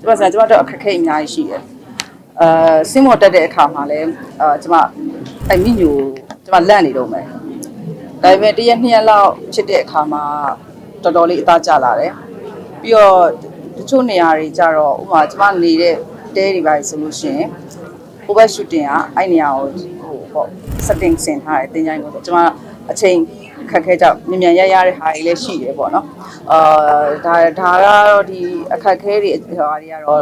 ကျမဆရာကျမတို့အခက်အခဲအများကြီးရှိတယ်အာစင်းမော်တက်တဲ့အခါမှာလည်းအာကျမအဲ့မိညိုကျမလန့်နေတော့မယ်ဒါပေမဲ့တရက်နှစ်ရက်လောက်ဖြစ်တဲ့အခါမှာတော်တော်လေးအသားကျလာတယ်ပြီးတော့တချို့နေရာတွေကြတော့ဥပမာကျမနေတဲ့တဲတွေပါဆိုလို့ရှိရင် over shooting ကအဲ့နေရာကိုဟိုပေါ့ setting ဆင်ထားတယ်တင်ကြိုင်းကိုဆိုကျမအချိန် ခက်ခဲကြောင့်မြန်မြန်ရရတဲ့ဟာတွေလည်းရှိတယ်ပေါ့နော်အာဒါဒါကတော့ဒီအခက်ခဲတွေဟာတွေကတော့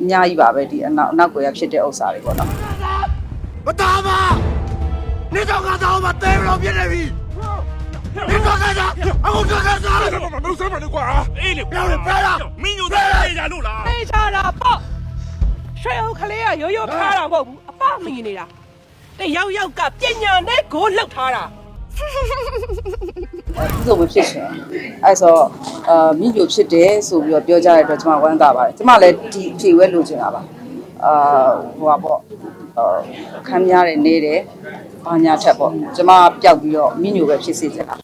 အများကြီးပါပဲဒီအနောက်အနောက်ကိုရဖြစ်တဲ့ဥစ္စာတွေပေါ့နော်မသားပါနေတော့ကတော့မတဲဘလို့ပြနေပြီနေတော့ကစားအခုကစားစားလို့မလုပ်စမ်းပါနဲ့ကွာအေးလေပြောလေပြောလားမင်းညိုသားပြေးကြလို့လားသိချတာပေါ့ရွှေအောင်ကလေးကရိုးရိုးဖားတာမဟုတ်ဘူးအပမင်နေတာတယောက်ယောက်က ပညာနဲ့ကိုလှုပ်ထားတာအဲသူ့ဆိုမဖြစ်ရှင်အဲဆိုအာမိညိုဖြစ်တယ်ဆိုပြီးတော့ပြောကြတဲ့အတွက်ကျမဝမ်းသာပါတယ်ကျမလည်းဒီအဖြေဝဲလိုချင်တာပါအာဟိုပါပေါ့အာခမ်းများတယ်နေတယ်ဘာညာထက်ပေါ့ကျမပျောက်ပြီးတော့မိညိုပဲဖြစ်စေချင်တာ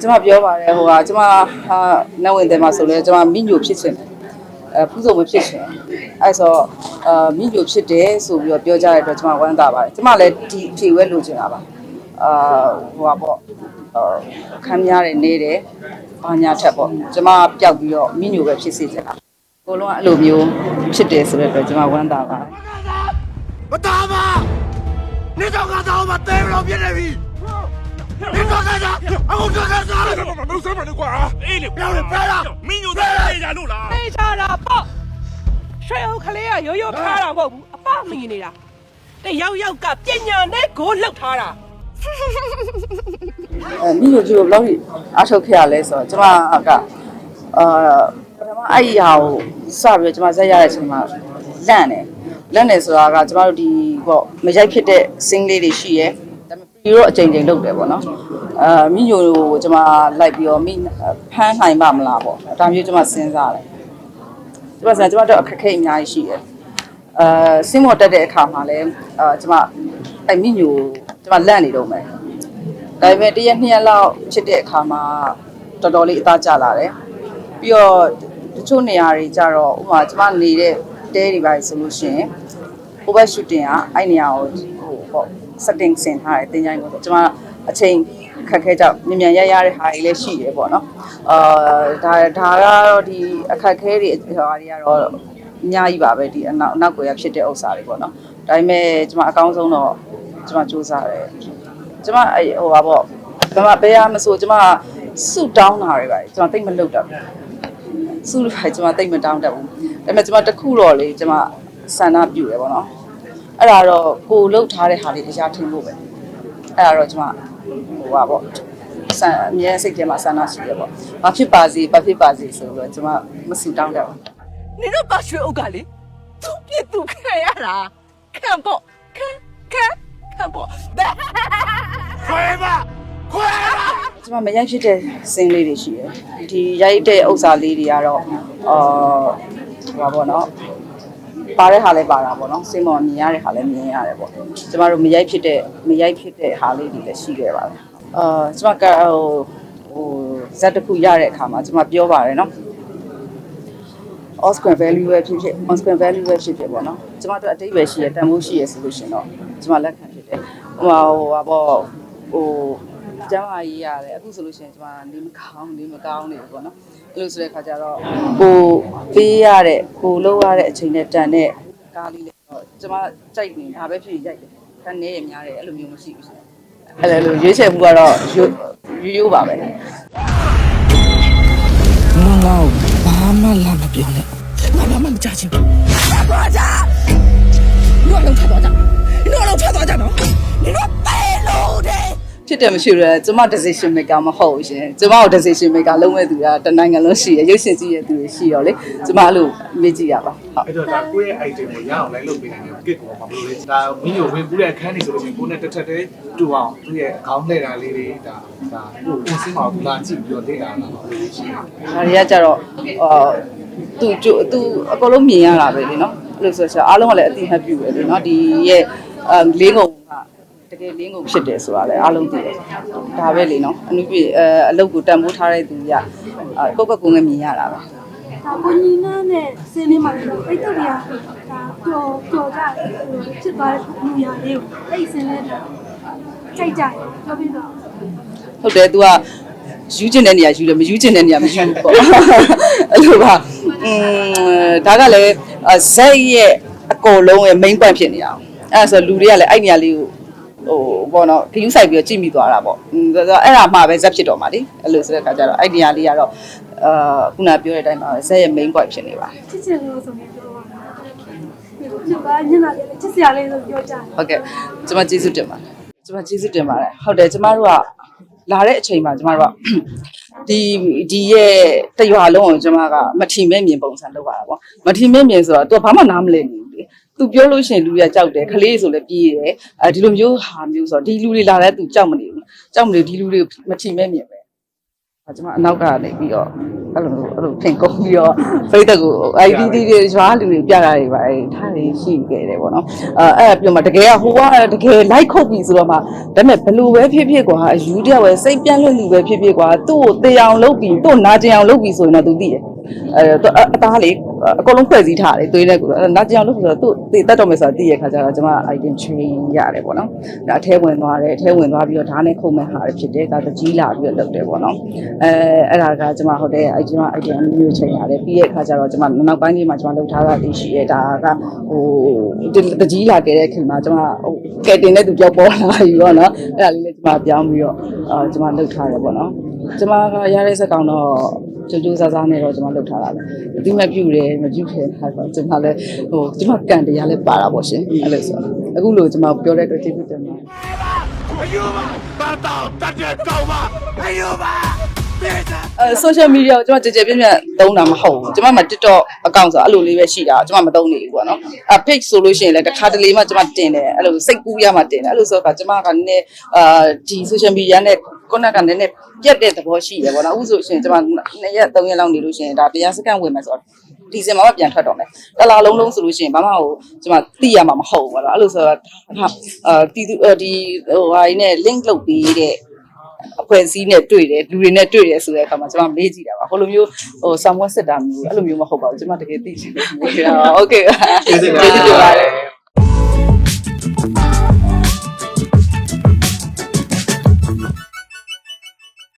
ကျမပြောပါတယ်ဟိုကကျမဟာနတ်ဝင်တယ်မှာဆိုလဲကျမမိညိုဖြစ်ချင်တယ်အဲဖူးစုံမဖြစ်ချင်အဲဆိုအာမိညိုဖြစ်တယ်ဆိုပြီးတော့ပြောကြတဲ့အတွက်ကျမဝမ်းသာပါတယ်ကျမလည်းဒီအဖြေဝဲလိုချင်တာပါအာဟိုပါပေါ့အာခမ်းများတယ်နေတယ်ဘာညာထက်ပေါ့ကျမပျောက်ပြီးတော့မိညိုပဲဖြစ်စေချင်တာအကုန်လုံးကအဲ့လိုမျိုးဖြစ်တယ်ဆိုတဲ့အတွက်ကျမဝမ်းသာပါတယ်မသားပါနေတော့ကတော့မတဲဘလို့ပြနေပြီ နေတော့ကစားအခုကစားလို့မလုပ်စမ်းပါနဲ့ကွာအေးလေပြောလေပြောလားမင်းညိုသားပြေးကြလို့လားသိချတာပေါ့ရွှေအောင်ကလေးကရိုးရိုးဖားတာမဟုတ်ဘူးအပမင်နေတာတယောက်ယောက်ကပညာနဲ့ကိုလှုပ်ထားတာအဲမိညိုကြီးကိုဘယ်လောက်ကြီးအားထုတ်ခဲ့ရလဲဆိုတော့ကျမကအာပထမအဲ့ဒီဟာကိုစပြီးတော့ကျမဇက်ရတဲ့အချိန်မှာလန့်တယ်လန့်တယ်ဆိုတာကကျမတို့ဒီပေါ့မရိုက်ဖြစ်တဲ့ sing လေးတွေရှိရဲ ဒါပေမဲ့ pre တော့အချိန်ချိန်လုပ်တယ်ပေါ့နော်အာမိညိုကိုကျမလိုက်ပြီးတော့မိဖမ်းနိုင်ပါမလားပေါ့ဒါမျိုးကျမစဉ်းစားတယ်ကျမစဉ်းစားကျမတို့အခက်အခဲအများကြီးရှိတယ်အာစင်းမော်တက်တဲ့အခါမှာလည်းအာကျမအဲ့မိညိုကျမလန့်နေတော့မယ်ဒါပေမဲ့တရက်နှစ်ရက်လောက်ဖြစ်တဲ့အခါမှာတော်တော်လေးအသားကျလာတယ်ပြီးတော့တချို့နေရာတွေကြတော့ဥပမာကျမနေတဲ့တဲတွေပါဆိုလို့ရှိရင် over shooting ကအဲ့နေရာကိုဟိုပေါ့ setting ဆင်ထားတယ်တင်ကြိုင်းကိုဆိုကျမအချိန်ခက်ခဲကြောင့်မြန်မြန်ရရတဲ့ဟာတွေလည်းရှိတယ်ပေါ့နော်အာဒါဒါကတော့ဒီအခက်ခဲတွေဟာတွေကတော့အများကြီးပါပဲဒီအနောက်အနောက်ကိုရဖြစ်တဲ့ဥစ္စာတွေပေါ့နော်ဒါပေမဲ့ကျမအကောင်းဆုံးတော့ကျမစူးစမ်းတယ်ကျမအဲ့ဟိုပါပေါ့ကျမဘယ်ရမဆိုကျမဆူတောင်းတာတွေပါကျမတိတ်မလုပ်တတ်ဘူးဆူလို့ပါကျမတိတ်မတောင်းတတ်ဘူးဒါပေမဲ့ကျမတစ်ခုတော့လေကျမဆန္ဒပြုတယ်ပေါ့နော် အဲ့ဒါတော့ကိုလှုပ်ထားတဲ့ဟာလေးတရားထင်ဖို့ပဲအဲ့ဒါတော့ကျမဟိုပါပေါ့ဆန်အမြဲစိတ်ထဲမှာဆန္ဒရှိတယ်ပေါ့ဘာဖြစ်ပါစေဘာဖြစ်ပါစေဆိုတော့ကျမမဆူတောင်းတတ်ဘူးနင်တို့ပါရွှေအုပ်ကလေသူ့ပြစ်သူခံရတာခံပေါ့ခံခံခံပေါ့ခွဲပါခွဲပါကျမမရိုက်ဖြစ်တဲ့စင်းလေးတွေရှိတယ်ဒီရိုက်တဲ့ဥစ္စာလေးတွေကတော့အာဟိုပါပေါ့နော် ပါတဲ့ဟာလည်းပါတာပေါ့နော်စင်းမော်မြင်ရတဲ့ဟာလည်းမြင်ရတယ်ပေါ့ကျမတို့မရိုက်ဖြစ်တဲ့မရိုက်ဖြစ်တဲ့ဟာလေးတွေလည်းရှိခဲ့ပါတယ်အာကျမကဟိုဟိုဇက်တစ်ခုရတဲ့အခါမှာကျမပြောပါတယ်နော် Oscar value ပဲဖြစ်ဖြစ် Oscar value ပဲဖြစ်ဖြစ်ပေါ့နော်ကျမတို့အတိတ်ပဲရှိရတန်ဖိုးရှိရဆိုလို့ရှင်တော့ကျမလက်ခံဖြစ်တယ်ဟိုဟိုပါပေါ့ဟို ကျမကြီးရတယ်အခုဆိုလို့ရှင်ကျမနေမကောင်းနေမကောင်းနေဘူးပေါ့နော်အဲ့လိုဆိုတဲ့ခါကျတော့ကိုပေးရတဲ့ကိုလုံးရတဲ့အချိန်နဲ့တန်တဲ့ကားလေးလေးတော့ကျမကြိုက်နေဒါပဲဖြစ်ရိုက်တယ်ခန်းနေရများတယ်အဲ့လိုမျိုးမရှိဘူးရှင်အဲ့လိုရွေးချယ်မှုကတော့ရိုးရိုးရိုးပါပဲငါငါ့ကိုဘာမှလာမပြောနဲ့ငါဘာမှမကြားချင်ဘူးသွားကြနင်တို့လုံးထသွားကြနင်တို့လုံးထသွားကြနော်နင်တို့ပဲလို့တဲ့ကျ ဖြစ်တယ်မရှိဘူးလေကျမ decision maker မဟုတ်ဘူးရှင်ကျမကို decision maker လုံးမဲ့သူကတနိုင်ငံလုံးရှိရရုပ်ရှင်ကြည့်ရတဲ့သူတွေရှိရောလေကျမအဲ့လိုမေးကြည့်ရပါဟုတ်အဲ့တော့ဒါကိုယ့်ရဲ့ item ကိုရအောင်လိုက်လုပ်ပေးနိုင်တယ် kit ကိုဘာလို့လဲဒါမင်းတို့ဝင်ပူးတဲ့အခန်းနေဆိုလို့ရှိရင်ကိုယ်နဲ့တစ်ထက်တည်းတူအောင်သူ့ရဲ့အကောင်းလှည့်တာလေးတွေဒါဒါကိုကိုစင်းမှာလာကြည့်ပြီးတော့လေ့လာလာပါလို့ရှိတယ်ဒါတွေကကြတော့အာသူကျိုသူအကုန်လုံးမြင်ရတာပဲလေနော်အဲ့လိုဆိုချာအားလုံးကလည်းအတိမတ်ပြုပဲလေနော်ဒီရဲ့အလေးငုံက တကယ်လေးငုံဖြစ်တယ်ဆိုတာလည်းအားလုံးသိတယ်ဒါပဲလေနော်အနုပြအဲအလုပ်ကိုတန်ဖိုးထားတဲ့သူကအာကိုယ့်ဘက်ကိုယ်ငယ်မြင်ရတာပဲ ဒါကိုညီနာနဲ့စင်းလေးမှာလည်းပိတ်တော့ရဒါပျော်ပျော်ကြတယ်ဖြစ်သွားတဲ့လူရလေးကိုအဲ့စင်းလေးဒါကြိုက်ကြတယ်ပြောပြတော့ ဟုတ်တယ် तू ကယူကျင်တဲ့နေရာယူတယ်မယူကျင်တဲ့နေရာမယူဘူးပေါ့အဲ့လိုပါอืมဒါကလည်းဇက်ရဲ့အကောလုံးရဲ့ main point ဖြစ်နေတာအဲ့ဒါဆိုလူတွေကလည်းအဲ့နေရာလေးကို ဟိုဘောနော်ခယူးဆိုင်ပြီးတော့ကြည့်မိသွားတာပေါ့อืมအဲ့ဒါမှပဲဇက်ဖြစ်တော့မှာလေအဲ့လိုဆိုတဲ့ခါကျတော့အဲ့နေရာလေးကတော့အာခုနပြောတဲ့အတိုင်းပါပဲဇက်ရဲ့ main point ဖြစ်နေပါ ချစ်ချင်လို့ဆိုရင်ပြောပါဒီကညနာလေးချစ်စရာလေးဆိုပြောကြတယ် ဟုတ်ကဲ့ကျွန်မကျေးဇူးတင်ပါတယ်ကျွန်မကျေးဇူးတင်ပါတယ်ဟုတ်တယ်ကျွန်မတို့ကလာတဲ့အချိန်မှာကျွန်မတို့ကဒီဒီရဲ့တရွာလုံးကိုကျွန်မကမထီမဲ့မြင်ပုံစံလုပ်ရတာပေါ့မထီမဲ့မြင်ဆိုတော့ तू ဘာမှနားမလည်ဘူးလေ သူပြောလို့ရှိရင်လူရကြောက်တယ်ခလေးဆိုလည်းပြေးတယ်အဲဒီလိုမျိုးဟာမျိုးဆိုတော့ဒီလူတွေလာတဲ့ तू ကြောက်မနေဘူးကြောက်မနေဒီလူတွေမထီမဲ့မြင်ပဲအဲကျွန်မအနောက်ကနေပြီးတော့အဲ့လိုအဲ့လိုဖင်ကုန်ပြီးတော့ဖိတ်တက်ကို IDD တွေရွာလူတွေပြတာတွေပါအဲထားနေရှိခဲ့တယ်ပေါ့နော်အဲအဲ့ပြောမှတကယ်ကဟိုကတကယ် like ခုတ်ပြီဆိုတော့မှဒါပေမဲ့ဘလူပဲဖြစ်ဖြစ်ကွာအယူတယောက်ပဲစိတ်ပြန့်လွင့်လူပဲဖြစ်ဖြစ်ကွာသူ့ကိုတေအောင်လုပ်ပြီးသူ့နာကျင်အောင်လုပ်ပြီးဆိုရင်တော့ तू သိတယ် အဲအသားလေးအကုန်လုံးဖွဲ့စည်းထားတယ်သွေးနဲ့ကိုနာကျင်အောင်လုပ်ပြီးဆိုတော့သူ့တေတတ်တော့မယ်ဆိုတာသိရခါကျတော့ကျွန်မ item chain ရတယ်ပေါ့နော်ဒါအထဲဝင်သွားတယ်အထဲဝင်သွားပြီးတော့ဓာတ်နဲ့ခုံမဲ့ဟာတွေဖြစ်တယ်ဒါတကြီးလာပြီးတော့လုပ်တယ်ပေါ့နော်အဲအဲ့ဒါကကျွန်မဟုတ်တယ်အဲ့ကျွန်မ item အမျိုးမျိုးချိန်ရတယ်ပြီးရဲ့ခါကျတော့ကျွန်မနောက်ပိုင်းလေးမှာကျွန်မလုပ်ထားတာလေးရှိရဲဒါကဟိုတကြီးလာခဲ့တဲ့ခင်မှာကျွန်မဟိုကဲတင်တဲ့သူကြောက်ပေါ်လာပြီပေါ့နော်အဲ့ဒါလေးလည်းကျွန်မပြောင်းပြီးတော့အာကျွန်မလုပ်ထားတယ်ပေါ့နော်ကျွန်မကရတဲ့စက်ကောင်တော့ ကြိုးကြိုးစားစားနဲ့တော့ကျွန်မလုပ်ထားတာပဲအတိမပြုတယ်မပြုခဲထားတော့ကျွန်မလည်းဟိုကျွန်မကန်တရားလည်းပါတာပေါ့ရှင်အဲ့လိုဆိုအခုလို့ကျွန်မပြောတဲ့အတွက်ကျေးဇူးတင်ပါတယ်အယူပါဘာတော့တတ်တဲ့ကောင်းပါအယူပါပြေးစားအဲ social media ကိုကျွန်မကြကြပြည့်ပြည့်သုံးတာမဟုတ်ဘူးကျွန်မမှာ TikTok account ဆိုအဲ့လိုလေးပဲရှိတာကျွန်မမသုံးနေဘူးပေါ့နော်အဲ page ဆိုလို့ရှိရင်လည်းတစ်ခါတလေမှကျွန်မတင်တယ်အဲ့လိုစိတ်ကူးရမှတင်တယ်အဲ့လိုဆိုတော့ကျွန်မကနည်းနည်းအာဒီ social media နဲ့ connect ကနည်းနည်းပြတ်တဲ့သဘောရှိရပေါ့နော်အခုဆိုရှင်ကျွန်မ2ရက်3ရက်လောက်နေလို့ရှိရင်ဒါတရားစကန်ဝင်မယ်ဆိုတော့ဒီစင်မှာပြန်ထွက်တော့မယ်တလားလုံးလုံးဆိုလို့ရှိရင်ဘာမှဟိုကျွန်မသိရမှာမဟုတ်ဘူးပေါ့နော်အဲ့လိုဆိုတော့အာတီဒီဟိုဟာနေ link လုပ်ပြီးတဲ့ အဖွဲ့အစည်းနဲ့တွေ့တယ်လူတွေနဲ့တွေ့တယ်ဆိုတဲ့အခါမှာကျွန်မမေးကြည့်တာပါဟိုလိုမျိုးဟိုဆမ်ဝက်စစ်တာမျိုးအဲ့လိုမျိုးမဟုတ်ပါဘူးကျွန်မတကယ်သိချင်တယ်ဟုတ်ကဲ့ကျေးဇူးတင်ပါတယ်